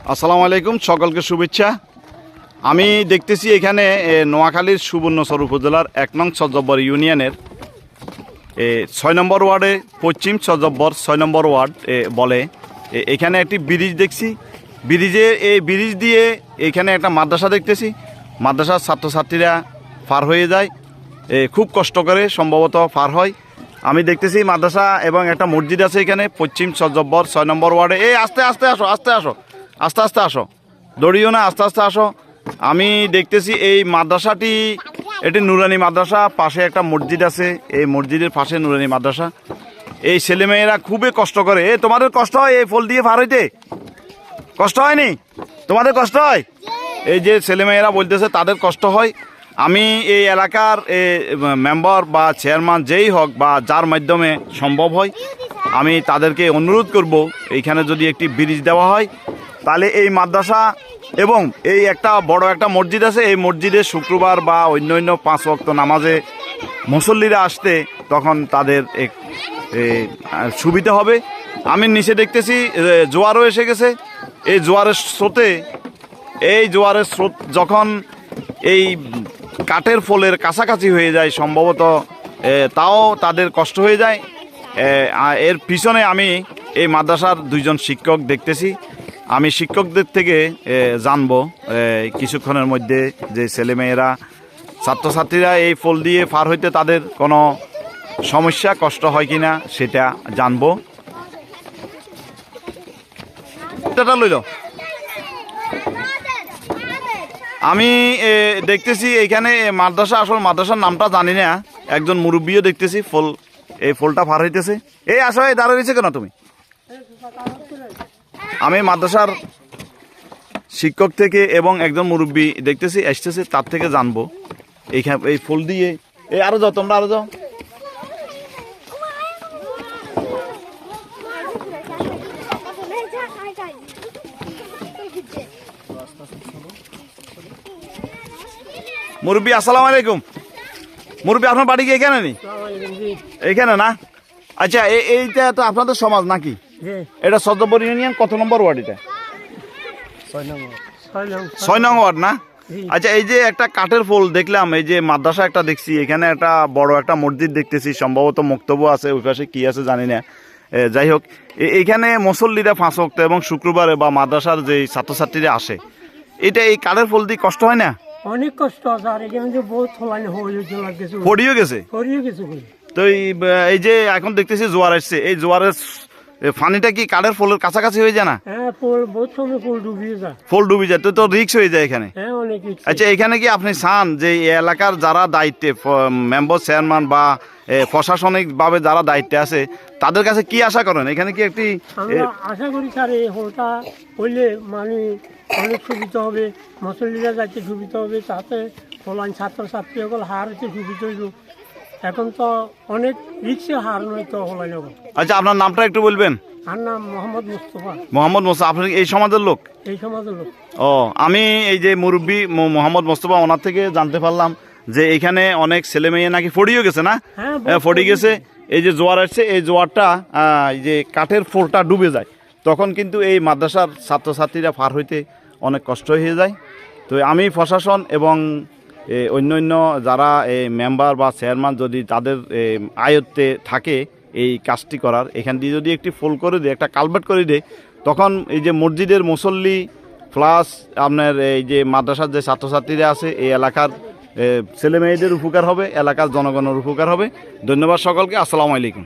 আসসালামু আলাইকুম সকলকে শুভেচ্ছা। আমি দেখতেছি এখানে নোয়াখালীর সুবর্ণচর উপজেলার এক নং সজব্বর ইউনিয়নের এ, ছয় নম্বর ওয়ার্ডে পশ্চিম সজব্বর ছয় নম্বর ওয়ার্ড বলে এখানে একটি ব্রিজ দেখছি। ব্রিজে এই ব্রিজ দিয়ে এখানে একটা মাদ্রাসা দেখতেছি। মাদ্রাসার ছাত্রছাত্রীরা পার হয়ে যায়। এ, খুব কষ্ট করে সম্ভবত পার হয়। আমি দেখতেছি মাদ্রাসা এবং একটা মসজিদ আছে এখানে পশ্চিম সজব্বর ছয় নম্বর ওয়ার্ডে। এই আস্তে আস্তে আসো আস্তে আসো। আস্তে আস্তে আসো। দৌড়িও না, আস্তে আস্তে আসো। আমি দেখতেছি এই মাদ্রাসাটি, এটি নুরানি মাদ্রাসা, পাশে একটা মসজিদ আছে, এই মসজিদের পাশে নুরানি মাদ্রাসা। এই ছেলেমেয়েরা খুবই কষ্ট করে। এ, তোমাদের কষ্ট হয় এই ফল দিয়ে পার হইতে? কষ্ট হয়নি? তোমাদের কষ্ট হয়? এই যে ছেলেমেয়েরা বলতেছে, তাদের কষ্ট হয়। আমি এই এলাকার মেম্বার বা চেয়ারম্যান যেই হোক বা যার মাধ্যমে সম্ভব হয়, আমি তাদেরকে অনুরোধ করব, এইখানে যদি একটি ব্রিজ দেওয়া হয় তাহলে এই মাদ্রাসা এবং এই একটা বড় একটা মসজিদ আছে, এই মসজিদে শুক্রবার বা অন্য অন্য পাঁচ ওয়াক্ত নামাজে মুসল্লিরা আসতে তখন তাদের এক সুবিধা হবে। আমি নিচে দেখতেছি জোয়ারও এসে গেছে। এই জোয়ারের স্রোতে, এই জোয়ারের স্রোত যখন এই কাঠের ফলের কাছাকাছি হয়ে যায় সম্ভবত তাও তাদের কষ্ট হয়ে যায়। এর পিছনে আমি এই মাদ্রাসার দুইজন শিক্ষক দেখতেছি। আমি শিক্ষকদের থেকে জানব কিছুক্ষণের মধ্যে যে ছেলেমেয়েরা, ছাত্রছাত্রীরা এই ফল দিয়ে পার হইতে তাদের কোনো সমস্যা, কষ্ট হয় কি না সেটা জানব। লইল। আমি দেখতেছি এইখানে মাদ্রাসা, আসল মাদ্রাসার নামটা জানি না। একজন মুরব্বীও দেখতেছি ফল, এই ফলটা পার হইতেছে। এই আসো, এই দাঁড়িয়ে রয়েছে কেন তুমি? আমি মাদ্রাসার শিক্ষক থেকে এবং একজন মুরব্বী দেখতেছি আসতেছে তার থেকে জানব। এইখানে এই ফুল দিয়ে। এই আরও যাও তোমরা আরও যাও। মুরব্বী আসসালামু আলাইকুম। মুরব্বী আপনার বাড়ি কি এখানে নেই এখানে না? আচ্ছা এইটা তো আপনাদের সমাজ নাকি? এটা সদব্বর ইউনিয়ন কত নম্বর ওয়ার্ড এটা? ছয় নং ওয়ার্ড না? আচ্ছা এই যে একটা কাঠের ফুল দেখলাম এই যে মাদ্রাসা একটা দেখছি এখানে একটা বড় একটা মসজিদ দেখতেছি সম্ভবত মক্তব্য আছে ওই পাশে কি আছে জানি না। যাই হোক এ- এইখানে মুসল্লিরা ফাঁস ওয়াক্ত এবং শুক্রবারে বা মাদ্রাসার যে ছাত্রছাত্রীরা আসে এটা এই কাঠের ফুল দিয়ে কষ্ট হয় না? অনেক কষ্ট আছে আর এখানে যে বহুত ফলানি লাগতেছে। পড়িও গেছে? করি তো এই এই যে এখন দেখতেছি জোয়ার আসছে এই জোয়ারের এ, পানিটা কি কাঠের ফুলের কাছাকাছি হয়ে যায় না? হ্যাঁ ফুল বহুত সময় ফুল ডুবিয়ে যায়। ফুল ডুবি যায় তো তো রিক্স হয়ে যায় এখানে? হ্যাঁ অনেক আচ্ছা এখানে কি আপনি চান যে এই এলাকার যারা দায়িত্বে মেম্বার চেয়ারম্যান বা প্রশাসনিকভাবে যারা দায়িত্বে আছে তাদের কাছে কি আশা করেন? এখানে কি একটি আশা করি স্যার এই হোলটা হইলে মানে অনেক সুবিধা হবে মুসল্লিরা যাইতে সুবিধা হবে তাতে ফলান ছাত্রছাত্রী সকল হার হচ্ছে সুবিধা হইব এখন তো অনেক রিক্সে হার নয় তো নেব আচ্ছা আপনার নামটা একটু বলবেন? আর নাম মোহাম্মদ মুস্তফা। মোহাম্মদ মোসা আপনি এই সমাজের লোক? এই সমাজের লোক। ও আমি এই যে মুরব্বী মোহাম্মদ মোস্তফা ওনার থেকে জানতে পারলাম যে এখানে অনেক ছেলে মেয়ে নাকি ফড়িও গেছে না? হ্যাঁ, ফড়ি গেছে এই যে জোয়ার আসছে এই জোয়ারটা এই যে কাঠের ফোরটা ডুবে যায়। তখন কিন্তু এই মাদ্রাসার ছাত্রছাত্রীরা পার হইতে অনেক কষ্ট হয়ে যায়। তো আমি প্রশাসন এবং অন্য অন্য যারা মেম্বার বা চেয়ারম্যান যদি তাদের আয়ত্তে থাকে এই কাজটি করার এখান দিয়ে যদি একটি ফুল করে দেয় একটা কালভার্ট করে দেয় তখন এই যে মসজিদের মুসল্লি প্লাস আপনার এই যে মাদ্রাসার যে ছাত্রছাত্রীরা আছে এই এলাকার এ, ছেলে মেয়েদের উপকার হবে এলাকার জনগণের উপকার হবে। ধন্যবাদ সকলকে আসসালামু আলাইকুম।